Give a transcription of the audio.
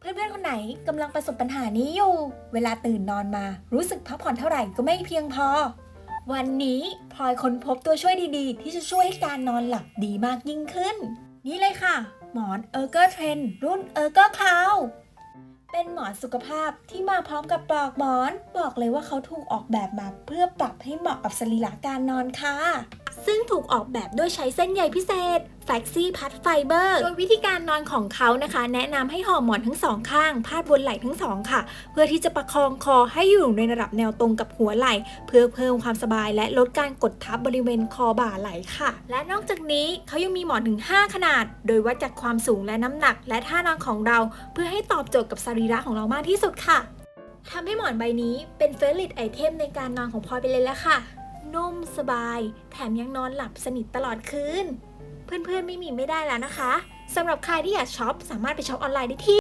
เพื่อนๆคนไหนกำลังประสบปัญหานี้อยู่ เวลาตื่นนอนมา รู้สึกพักผ่อนเท่าไหร่ก็ไม่เพียงพอ วันนี้พลอยค้นพบตัวช่วยดีๆ ที่จะช่วยให้การนอนหลับดีมากยิ่งขึ้น นี่เลยค่ะ หมอนเออร์เกอร์เทรนรุ่นเออร์เกอร์คาวเป็นหมอนสุขภาพที่มาพร้อมกับปลอกหมอน บอกเลยว่าเขาถูกออกแบบมาเพื่อปรับให้เหมาะกับสรีระการนอนค่ะ ซึ่งถูกออกแบบด้วยใช้เส้นใยพิเศษแฟ x ซี่พัดไฟเบอร์โดยวิธีการนอนของเขานะคะ แนะนำให้ห่อหมอนทั้งสองข้าง พาดบนไหล่ทั้งสองค่ะ เพื่อที่จะประคองคอให้อยู่ในระดับแนวตรงกับหัวไหล่ เพื่อเพิ่มความสบายและลดการกดทับบริเวณคอบ่าไหล่ค่ะ และนอกจากนี้เขายังมีหมอนถึง 5 ขนาด โดยวัดจากความสูงและน้ำหนัก และท่านอนของเรา เพื่อให้ตอบโจทย์กับสรีระของเรามากที่สุดค่ะทำให้หมอนใบนี้เป็นเฟรนลิตไอเทมในการนอนของพลอยไปเลยละค่ะ นุ่มสบาย แถมยังนอนหลับสนิทตลอดคืน เพื่อนๆไม่มีไม่ได้แล้วนะคะสำหรับใครที่อยากช็อปสามารถไปช็อปออนไลน์ได้ที่